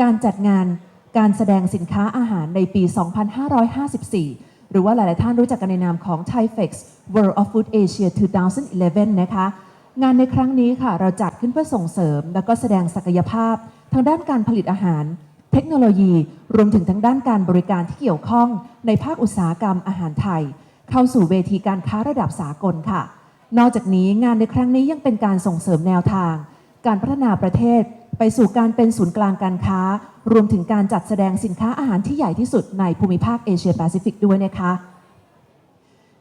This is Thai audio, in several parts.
การจัดงานการแสดงสินค้าอาหารในปี 2554 หรือว่าหลาย ๆ ท่านรู้จักกันในนามของ ThaiFex World of Food Asia 2011 นะคะ งานในครั้งนี้ค่ะเราจัดขึ้นเพื่อส่งเสริม และก็แสดงศักยภาพ ทางด้านการผลิตอาหาร เทคโนโลยี รวมถึงทางด้านการบริการที่เกี่ยวข้อง ในภาคอุตสาหกรรมอาหารไทย เข้าสู่เวทีการค้าระดับสากลค่ะ นอกจากนี้งานในครั้งนี้ยังเป็นการส่งเสริมแนวทาง การพัฒนาประเทศ ไปสู่การเป็นศูนย์กลางการค้า รวมถึงการจัดแสดงสินค้าอาหารที่ใหญ่ที่สุดในภูมิภาคเอเชียแปซิฟิกด้วยนะคะ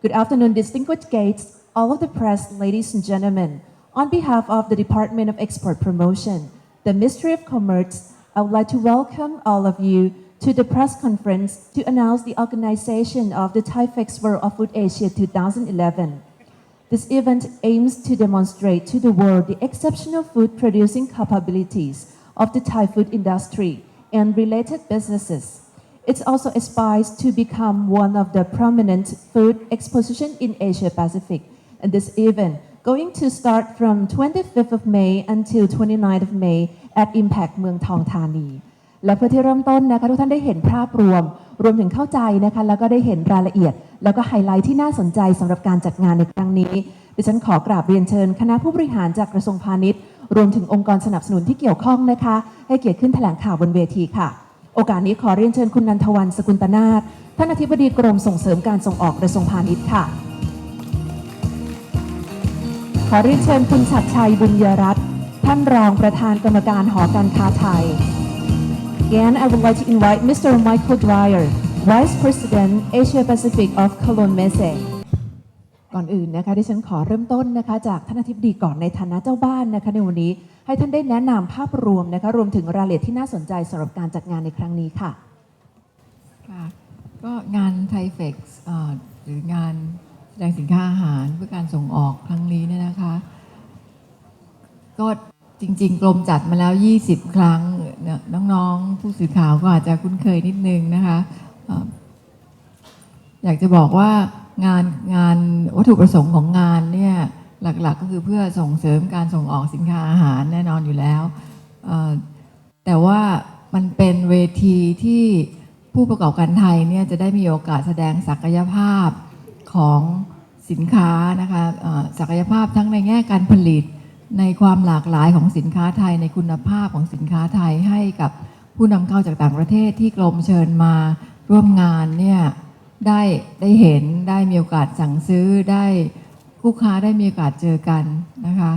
Good afternoon, distinguished guests, all of the press, ladies and gentlemen. On behalf of the Department of Export Promotion, the Ministry of Commerce, I would like to welcome all of you to the press conference to announce the organization of the TIFEX World of Food Asia 2011. This event aims to demonstrate to the world the exceptional food producing capabilities of the Thai food industry and related businesses. It also aspires to become one of the prominent food expositions in Asia Pacific. And this event going to start from 25th of May until 29th of May at Impact Mueang Thong Thani. และเพื่อที่เริ่มต้นนะคะทุกท่านได้เห็นภาพรวม รวมถึงเข้าใจนะคะแล้วก็ได้เห็นรายละเอียด แล้วก็ไฮไลท์ที่น่าสนใจสำหรับการจัดงานในครั้งนี้ดิฉันขอกราบเรียนเชิญ คณะผู้บริหารจากกระทรวงพาณิชย์ รวมถึงองค์กรสนับสนุนที่เกี่ยวข้องนะคะ ให้เกียรติขึ้นแถลงข่าวบนเวทีค่ะ โอกาสนี้ขอเรียนเชิญคุณนันทวันสกุลตนาถท่านอธิบดีกรมส่งเสริมการส่งออกกระทรวงพาณิชย์ค่ะ ขอเรียนเชิญคุณชัดชัยบุญยรัตน์ท่านรองประธานกรรมการหอการค้าไทย Again, I would like to invite Mr. Michael Dreyer, Vice President Asia Pacific of Cologne Messe. ก่อนอื่นนะคะดิฉันขอเริ่มต้นนะคะจากท่านอธิบดีก่อนในฐานะเจ้าบ้านนะคะในวันนี้ ให้ท่านได้แนะนำภาพรวมนะคะรวมถึงรายละเอียดที่น่าสนใจสำหรับการจัดงานในครั้งนี้ค่ะ ค่ะก็งานไทเฟกซ์หรืองานแสดงสินค้าอาหารเพื่อการส่งออกครั้งนี้เนี่ยนะคะ ก็จริง ๆ กรมจัดมาแล้ว 20 ครั้ง น้องๆ ผู้สื่อข่าวก็อาจจะคุ้นเคยนิดนึงนะคะอยากจะบอกว่างานงานวัตถุประสงค์ของงานเนี่ยหลักๆก็คือเพื่อส่งเสริมการส่งออกสินค้าอาหารแน่นอนอยู่แล้ว แต่ว่ามันเป็นเวทีที่ผู้ประกอบการไทยเนี่ยจะได้มีโอกาสแสดงศักยภาพของสินค้านะคะศักยภาพทั้งในแง่การผลิต ในความหลากหลายของสินค้าไทย ในคุณภาพของสินค้าไทยให้กับผู้นำเข้าจากต่างประเทศที่กรมเชิญมาร่วมงานเนี่ยได้ได้เห็นได้มีโอกาสสั่งซื้อได้ผู้ค้าได้มีโอกาสเจอกันนะคะ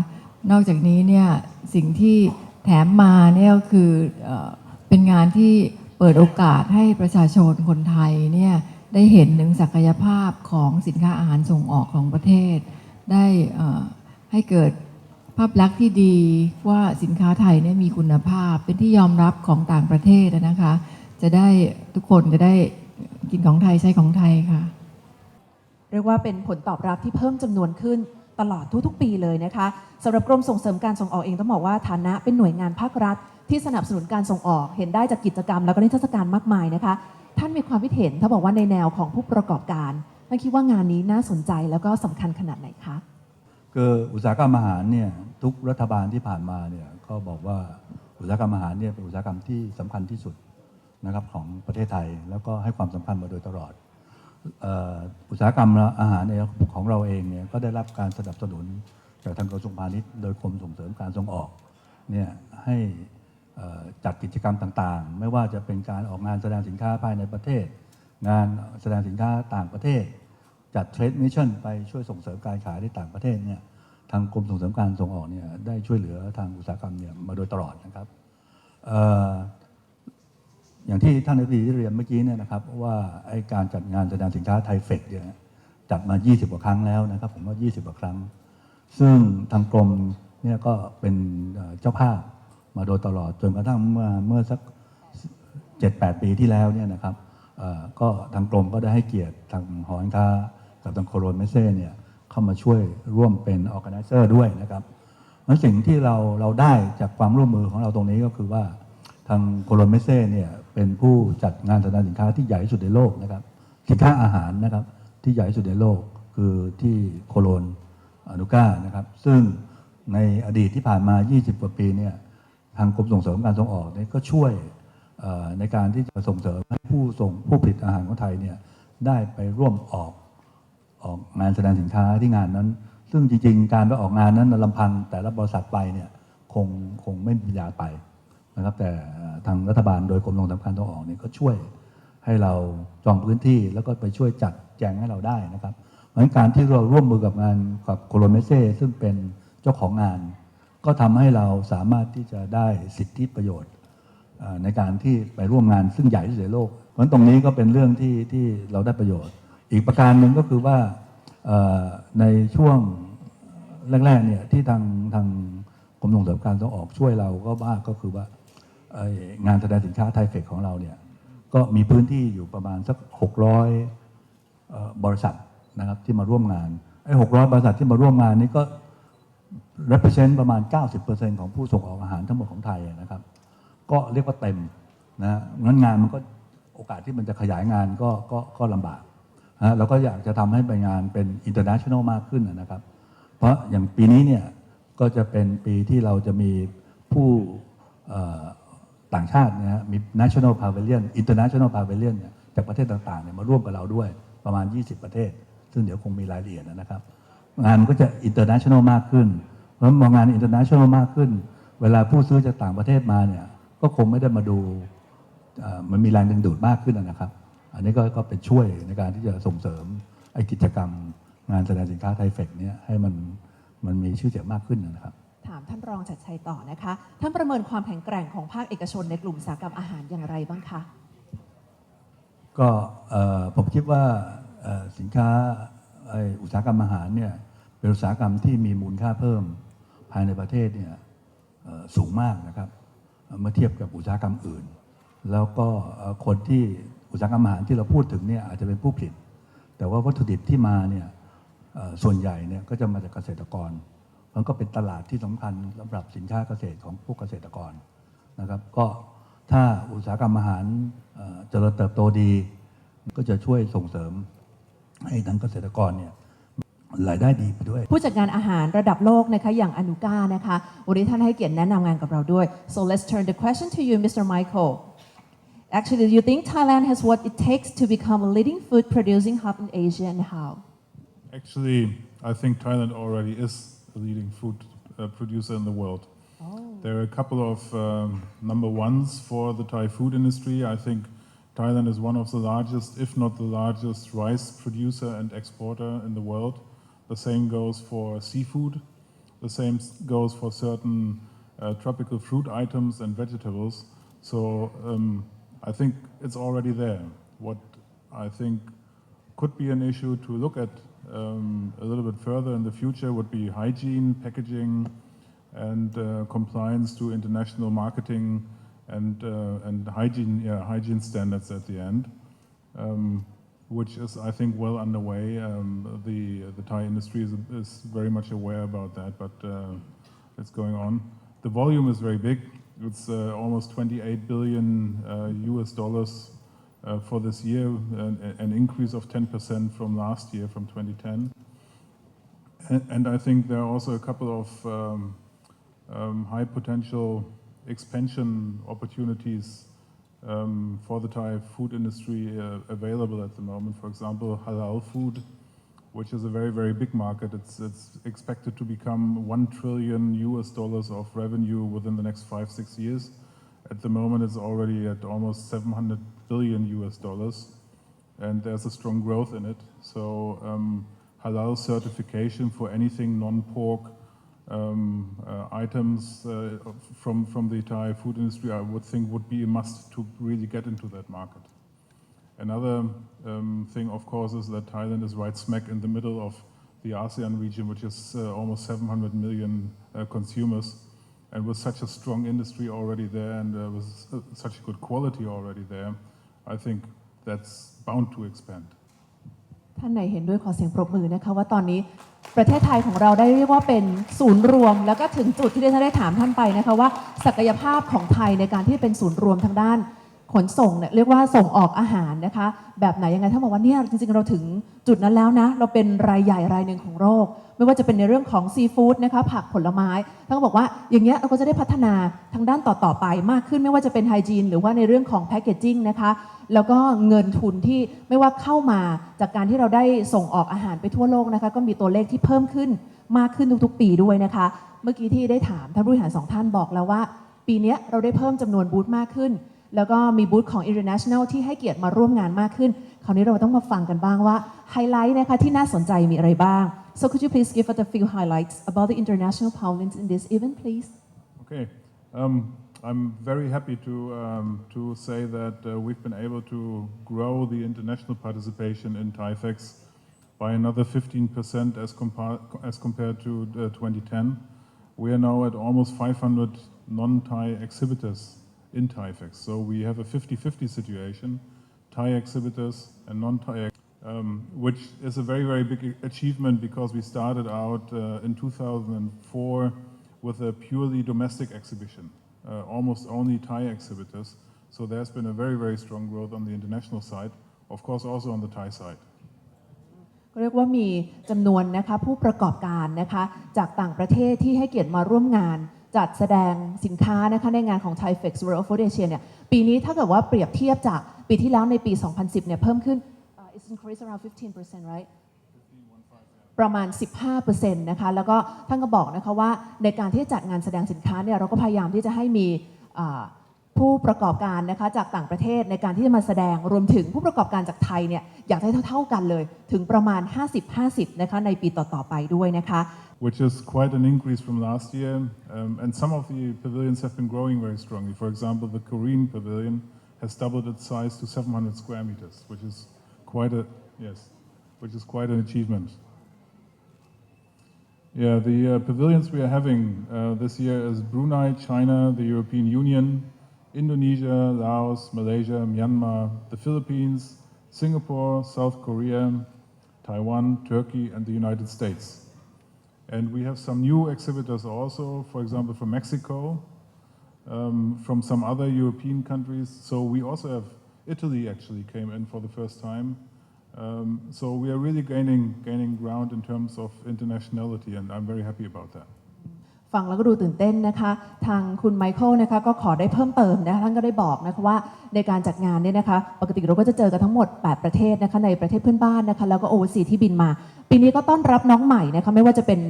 นอกจากนี้เนี่ยสิ่งที่แถมมาเนี่ยก็คือเออเป็นงานที่เปิดโอกาสให้ประชาชนคนไทยเนี่ยได้เห็นถึงศักยภาพของสินค้าอาหารส่งออกของประเทศ ได้ให้เกิด ภาพลักษณ์ที่ดีว่าสินค้าไทยเนี่ยมีคุณภาพ เป็นที่ยอมรับของต่างประเทศนะคะ จะได้ทุกคนจะได้กินของไทยใช้ของไทยค่ะ เรียกว่าเป็นผลตอบรับที่เพิ่มจำนวนขึ้นตลอดทุกๆ ปีเลยนะคะสำหรับกรมส่งเสริมการส่งออกเองต้องบอกว่าฐานะเป็นหน่วยงานภาครัฐ ที่สนับสนุนการส่งออกเห็นได้จากกิจกรรม แล้วก็นิทรรศการมากมายนะคะ ท่านมีความคิดเห็นถ้าบอกว่าในแนวของผู้ประกอบการท่านคิดว่างานนี้น่าสนใจแล้วก็สำคัญขนาดไหนคะ คืออุตสาหกรรมอาหารเนี่ยทุกรัฐบาลที่ผ่านมาเนี่ยก็บอกว่าอุตสาหกรรมอาหารเนี่ยเป็นอุตสาหกรรมที่สำคัญที่สุดนะครับของประเทศไทย แล้วก็ให้ความสำคัญมาโดยตลอดอุตสาหกรรมอาหารเนี่ยของเราเองเนี่ยก็ได้รับการสนับสนุนจากทางกระทรวงพาณิชย์โดยกรมส่งเสริมการส่งออกเนี่ยให้จัดกิจกรรมต่างๆ ไม่ว่าจะเป็นการออกงานแสดงสินค้าภายในประเทศ งานแสดงสินค้าต่างประเทศ จัดเทรดมิชชั่นไปช่วยส่งเสริมการขายในต่างประเทศเนี่ยทางกรมส่งเสริมการส่งออกเนี่ยได้ช่วยเหลือทางอุตสาหกรรมเนี่ยมาโดยตลอดนะครับอย่างที่ท่านอธิบดีเรียนเมื่อกี้เนี่ยนะครับว่าไอการจัดงานแสดงสินค้าไทยเฟกเนี่ยจัดมา 20 กว่าครั้งแล้วนะครับ ผมว่า 20 กว่าครั้ง ซึ่งทางกรมเนี่ยก็เป็นเจ้าภาพมาโดยตลอดจนกระทั่งเมื่อเมื่อสัก 7-8 ปีที่แล้วเนี่ยนะครับก็ทางกรมก็ได้ให้เกียรติทางหอการค้า กับทางโคโรนเมเซ่เนี่ยเข้ามาช่วยร่วมเป็นออ g a แ i เซอร์ด้วยนะครับมันสิ่งที่เราเราได้จากความร่วมมือของเราตรงนี้ก็คือว่าทางโคโรนเมเซ่เนี่ยเป็นผู้จัดงานแสดงสินค้าที่ใหญ่ที่สุดในโลกนะครับสินค้าอาหารนะครับที่ใหญ่ที่สุดในโลกคือที่โคโลนอนุก้านะครับซึ่งในอดีตที่ผ่านมา 20 กว่าปีเนี่ยทางกรมส่งเสริมการส่งออกเนี่ยก็ช่วยในการที่จะส่งเสริมให้ผู้ส่งผู้ผลิตอาหารของไทยเนี่ยได้ไปร่วมออก ออกงานแสดงสินค้าที่งานนั้น ซึ่งจริงๆ การไปออกงานนั้นลำพังแต่ละบริษัทไปเนี่ยคงคงไม่มีปัญญาไปนะครับ แต่ทางรัฐบาลโดยกรมโรงสำคัญต้องออกเนี่ยก็ช่วยให้เราจองพื้นที่แล้วก็ไปช่วยจัดแจงให้เราได้นะครับเพราะฉะนั้นการที่เราร่วมมือกับงานกับโคโลเมเซ่ซึ่งเป็นเจ้าของงาน ก็ทำให้เราสามารถที่จะได้สิทธิประโยชน์ในการที่ไปร่วมงานซึ่งใหญ่ที่สุดในโลก เพราะฉะนั้นตรงนี้ก็เป็นเรื่องที่ที่เราได้ประโยชน์ อีกประการหนึ่งก็คือว่าในช่วงแรกๆเนี่ยที่ทางทางกรมส่งเสริมการส่งออกช่วยเราก็บ้าก็คือว่างานแสดงสินค้าไทยเฟกของเราเนี่ยก็มีพื้นที่อยู่ประมาณสัก 600เอ่อบริษัทนะครับที่มาร่วมงานไอ้600 บริษัทที่มาร่วมงานนี้ก็ represent ประมาณ 90%ของผู้ส่งออกอาหารทั้งหมดของไทยนะครับ ก็เรียกว่าเต็มนะงั้นงานมันก็โอกาสที่มันจะขยายงานก็ก็ก็ลำบาก นะเราก็อยากจะทำให้ไปงานเป็น international มากขึ้นนะครับ เพราะอย่างปีนี้เนี่ยก็จะเป็นปีที่เราจะมีผู้ต่างชาตินะฮะมี national pavilion international pavilion เนี่ยจากประเทศต่างๆเนี่ยมาร่วมกับเราด้วยประมาณ 20 ประเทศ ซึ่งเดี๋ยวคงมีรายละเอียดนะครับ งานมันก็จะ international มากขึ้น เพราะมองงาน international มากขึ้น เวลาผู้ซื้อจากต่างประเทศมาเนี่ยก็คงไม่ได้มาดูมันมีแรงดึงดูดมากขึ้นนะครับ อันนี้ก็ก็เป็นช่วยในการที่จะส่งเสริมไอ้กิจกรรมงานแสดงสินค้าไทยเฟกเนี่ยให้มันมันมีชื่อเสียงมากขึ้นนะครับ ถามท่านรองชัดชัยต่อนะคะ ท่านประเมินความแข็งแกร่งของภาคเอกชนในกลุ่มอุตสาหกรรมอาหารอย่างไรบ้างคะ ก็เอ่อผมคิดว่าเอ่อสินค้าไอ้อุตสาหกรรมอาหารเนี่ยเป็นอุตสาหกรรมที่มีมูลค่าเพิ่มภายในประเทศเนี่ยเอ่อสูงมากนะครับเอ่อเมื่อเทียบกับอุตสาหกรรมอื่น แล้วก็เอ่อคนที่ อุตสาหกรรมอาหารที่เราพูดถึงเนี่ยอาจจะเป็นผู้ผลิต แต่ว่าวัตถุดิบที่มาเนี่ยส่วนใหญ่เนี่ยก็จะมาจากเกษตรกร มันก็เป็นตลาดที่สำคัญสำหรับสินค้าเกษตรของพวกเกษตรกรนะครับ ก็ถ้าอุตสาหกรรมอาหารเอ่อเจริญเติบโตดี ก็จะช่วยส่งเสริมให้ทั้งเกษตรกรเนี่ยรายได้ดีไปด้วย ผู้จัดงานอาหารระดับโลกนะคะอย่างอนุก้านะคะวันนี้ท่านให้เกียรติแนะนำงานกับเราด้วย so let's turn the question to you Mr. Michael actually do you think Thailand has what it takes to become a leading food producing hub in Asia and how Actually, I think Thailand already is a leading food uh, producer in the world. There are a couple of um, number ones for the Thai food industry. I think Thailand is one of the largest, if not the largest, rice producer and exporter in the world. The same goes for seafood. The same goes for certain uh, tropical fruit items and vegetables. So um, I think it's already there. What I think could be an issue to look at um, a little bit further in the future would be hygiene, packaging, and uh, compliance to international marketing and uh, and hygiene yeah, hygiene standards at the end, um, which is I think well underway. Um, the the Thai industry is, is very much aware about that, but uh, it's going on. The volume is very big. It's uh, almost 28 billion uh, US dollars uh, for this year, an, an increase of 10% from last year, from 2010. And, and I think there are also a couple of um, um, high potential expansion opportunities um, for the Thai food industry uh, available at the moment. For example, halal food, which is a very, very big market. It's, it's expected to become 1 trillion US dollars of revenue within the next five, six years. At the moment, it's already at almost 700 billion US dollars, and there's a strong growth in it. So, um, halal certification for anything non-pork um, uh, items uh, from from the Thai food industry, I would think would be a must to really get into that market. Another um, thing, of course, is that Thailand is right smack in the middle of the ASEAN region, which is uh, almost 700 million uh, consumers. And with such a strong industry already there and uh, with uh, such good quality already there, I think that's bound to expand. ท่านไหนเห็นด้วยขอเสียงปรบมือนะคะว่าตอนนี้ประเทศไทยของเราได้เรียกว่าเป็นศูนย์รวม แล้วก็ถึงจุดที่ได้ท่านได้ถามท่านไปนะคะว่าศักยภาพของไทยในการที่เป็นศูนย์รวมทางด้าน ขนส่งเนี่ยเรียกว่าส่งออกอาหารนะคะ แบบไหนยังไงท่าบอกว่าเนี่ยจริงๆเราถึงจุดนั้นแล้วนะ เราเป็นรายใหญ่รายหนึ่งของโลกไม่ว่าจะเป็นในเรื่องของซีฟู้ดนะคะผักผลไม้ท่านก็บอกว่าอย่างเงี้ยเราก็จะได้พัฒนาทางด้านต่อๆไปมากขึ้นไม่ว่าจะเป็นไฮจีนหรือว่าในเรื่องของแพคเกจจิ้งนะคะแล้วก็เงินทุนที่ไม่ว่าเข้ามาจากการที่เราได้ส่งออกอาหารไปทั่วโลกนะคะก็มีตัวเลขที่เพิ่มขึ้นมากขึ้นทุกๆ ปีด้วยนะคะ เมื่อกี้ที่ได้ถามท่านผู้บริหารสองท่านบอกแล้วว่า ปีนี้เราได้เพิ่มจำนวนบูธมากขึ้น แล้วก็มีบูธของ International ที่ให้เกียรติมาร่วมงานมากขึ้น คราวนี้เราต้องมาฟังกันบ้างว่าไฮไลท์นะคะที่น่าสนใจมีอะไรบ้าง so could you please give us a few highlights about the international pavilions in this event please Okay. Um, I'm very happy to, um, to say that uh, we've been able to grow the international participation in TIFEX by another 15% as, compa- as compared to uh, 2010. We are now at almost 500 non-Thai exhibitors in TIFEX. So we have a 50-50 situation, Thai exhibitors and non-Thai um, which is a very, very big achievement because we started out uh, in 2004 with a purely domestic exhibition, uh, almost only Thai exhibitors. So there's been a very, very strong growth on the international side, of course, also on the Thai side. ก็เรียกว่ามีจำนวนนะคะผู้ประกอบการนะคะจากต่างประเทศที่ให้เกียรติมาร่วมงาน จัดแสดงสินค้านะคะในงานของ Thai Fex World of Food Asia เนี่ยปีนี้ถ้าเกิดว่าเปรียบเทียบจากปีที่แล้วในปี 2010 เนี่ยเพิ่มขึ้น uh, it's increased around 15% right ประมาณ 15%นะคะ แล้วก็ท่านก็บอกนะคะว่าในการที่จะจัดงานแสดงสินค้าเนี่ยเราก็พยายามที่จะให้มี uh, ผู้ประกอบการนะคะจากต่างประเทศในการที่จะมาแสดงรวมถึงผู้ประกอบการจากไทยเนี่ยอยากให้เท่าๆกันเลยถึงประมาณ 50-50 นะคะในปีต่อๆไปด้วยนะคะ which is quite an increase from last year. Um, and some of the pavilions have been growing very strongly. For example, the Korean pavilion has doubled its size to 700 square meters, which is quite a yes, which is quite an achievement. Yeah, the uh, pavilions we are having uh, this year is Brunei, China, the European Union, Indonesia, Laos, Malaysia, Myanmar, the Philippines, Singapore, South Korea, Taiwan, Turkey, and the United States. And we have some new exhibitors also, for example, from Mexico, um, from some other European countries. So we also have Italy actually came in for the first time. Um, so we are really gaining gaining ground in terms of internationality, and I'm very happy about that. ฟังแล้วก็ดูตื่นเต้นนะคะ ทางคุณไมเคิลนะคะก็ขอได้เพิ่มเติมนะคะท่านก็ได้บอกนะคะว่าในการจัดงานเนี่ยนะคะ ปกติเราก็จะเจอกันทั้งหมด 8 ประเทศนะคะในประเทศเพื่อนบ้านนะคะแล้วก็โอเวอร์ซีที่บินมา ปีนี้ก็ต้อนรับน้องใหม่นะคะไม่ว่าจะเป็น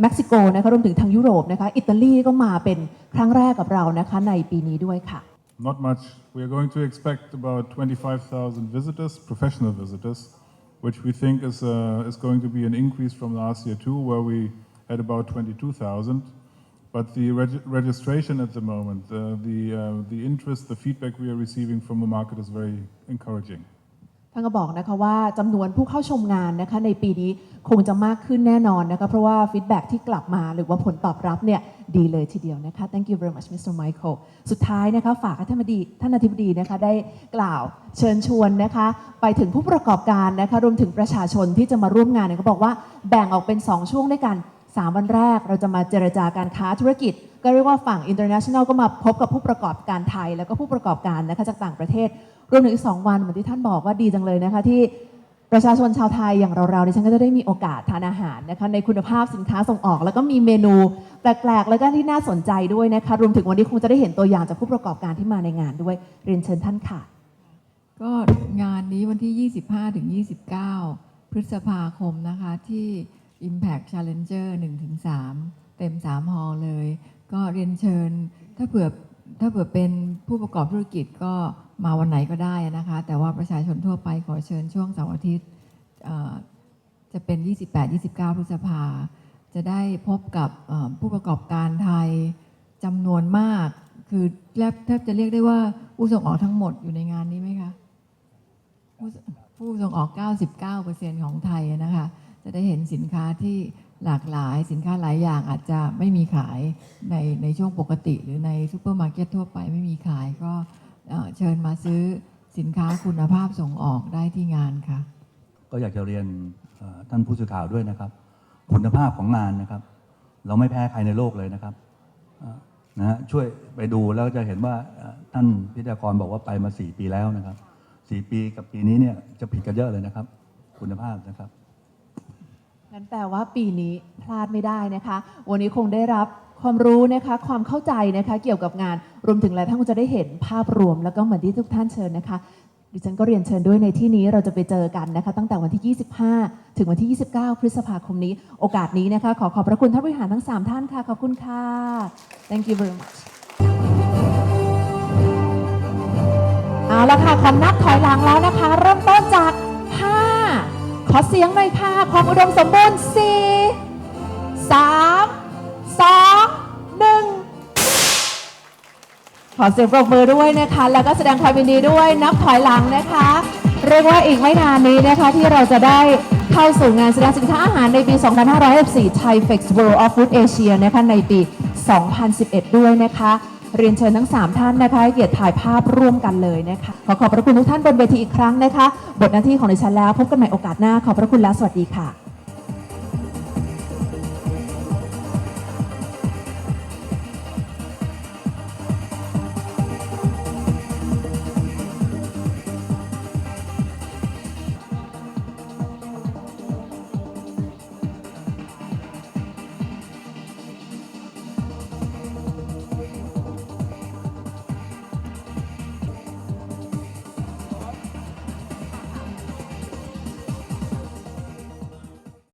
เม็กซิโกนะคะรวมถึงทางยุโรปนะคะอิตาลีก็มาเป็นครั้งแรกกับเรานะคะในปีนี้ด้วยค่ะ Not much. We are going to expect about 25,000 visitors, professional visitors, which we think is, uh, is going to be an increase from last year too, where we had about 22,000. But the reg- registration at the moment, uh, the, uh, the interest, the feedback we are receiving from the market is very encouraging. ท่านก็บอกนะคะว่าจำนวนผู้เข้าชมงานนะคะในปีนี้คงจะมากขึ้นแน่นอนนะคะเพราะว่าฟีดแบ็ที่กลับมาหรือว่าผลตอบรับเนี่ยดีเลยทีเดียวนะคะ thank you very much Mr. Michael สุดท้ายนะคะฝากให้ท่านอธิบดีท่านอธิบดีนะคะได้กล่าวเชิญชวนนะคะไปถึงผู้ประกอบการนะคะรวมถึงประชาชนที่จะมาร่วมงานเนี่ยเขาบอกว่าแบ่งออกเป็น 2 ช่วงด้วยกัน 3 วันแรกเราจะมาเจรจาการค้าธุรกิจ ก็เรียกว่าฝั่ง international ก็มาพบกับผู้ประกอบการไทย แล้วก็ผู้ประกอบการนะคะจากต่างประเทศ รวมถึงอีก 2 วันเหมือนที่ท่านบอกว่าดีจังเลยนะคะที่ประชาชนชาวไทยอย่างเราๆดิฉันก็จะได้มีโอกาสทานอาหารนะคะในคุณภาพสินค้าส่งออก แล้วก็มีเมนูแปลกๆ แล้วก็ที่น่าสนใจด้วยนะคะรวมถึงวันนี้คงจะได้เห็นตัวอย่างจากผู้ประกอบการที่มาในงานด้วยเรียนเชิญท่านค่ะ ก็งานนี้วันที่ 25ถึง29 พฤษภาคมนะคะที่ Impact Challenger 1ถึง3เต็ม 3 ฮอลเลย ก็เรียนเชิญ ถ้าเผื่อถ้าเผื่อเป็นผู้ประกอบธุรกิจก็มาวันไหนก็ได้นะคะ แต่ว่าประชาชนทั่วไปขอเชิญช่วงเสาร์อาทิตย์เอ่อจะเป็น 28-29 พฤษภา จะได้พบกับผู้ประกอบการไทยจำนวนมาก คือแทบแทบจะเรียกได้ว่าผู้ส่งออกทั้งหมดอยู่ในงานนี้ไหมคะ ผู้ผู้ส่งออก 99%ของไทยนะคะ จะได้เห็นสินค้าที่หลากหลายสินค้าหลายอย่างอาจจะไม่มีขายในในช่วงปกติ หรือในซูเปอร์มาร์เก็ตทั่วไปไม่มีขายก็เชิญมาซื้อสินค้าคุณภาพส่งออกได้ที่งานค่ะ ก็อยากจะเรียนท่านผู้สื่อข่าวด้วยนะครับ คุณภาพของงานนะครับ เราไม่แพ้ใครในโลกเลยนะครับนะฮะช่วยไปดูแล้วจะเห็นว่าท่านพิธีกรบอกว่าไปมา 4 ปีแล้วนะครับ 4 ปีกับปีนี้เนี่ยจะผิดกันเยอะเลยนะครับ คุณภาพนะครับ งั้นแปลว่าปีนี้พลาดไม่ได้นะคะ วันนี้คงได้รับความรู้นะคะความเข้าใจนะคะเกี่ยวกับงานรวมถึงหลายท่านจะได้เห็นภาพรวมแล้วก็เหมือนที่ทุกท่านเชิญนะคะ ดิฉันก็เรียนเชิญด้วยในที่นี้เราจะไปเจอกันนะคะ ตั้งแต่วันที่ 25 ถึงวันที่ 29 พฤษภาคมนี้ โอกาสนี้นะคะ ขอขอบพระคุณท่านบริหารทั้ง 3 ท่านค่ะขอบคุณค่ะ thank you very much เอาละค่ะขอนับถอยหลังแล้วนะคะ เริ่มต้นจาก ขอเสียงหน่อยค่ะ ความอุดมสมบูรณ์4 3 2 1ขอเสียงปรบมือด้วยนะคะ แล้วก็แสดงความยินดีด้วยนับถอยหลังนะคะ เรียกว่าอีกไม่นานนี้นะคะ ที่เราจะได้เข้าสู่งานแสดงสินค้าอาหารในปี 2564 Thai Fex World of Food Asia นะคะในปี 2011 ด้วยนะคะ เรียนเชิญทั้ง 3 ท่านนะคะให้เกียรติถ่ายภาพร่วมกันเลยนะคะ ขอขอบพระคุณทุกท่านบนเวทีอีกครั้งนะคะ บทหน้าที่ของดิฉันแล้ว พบกันใหม่โอกาสหน้า ขอบพระคุณและสวัสดีค่ะ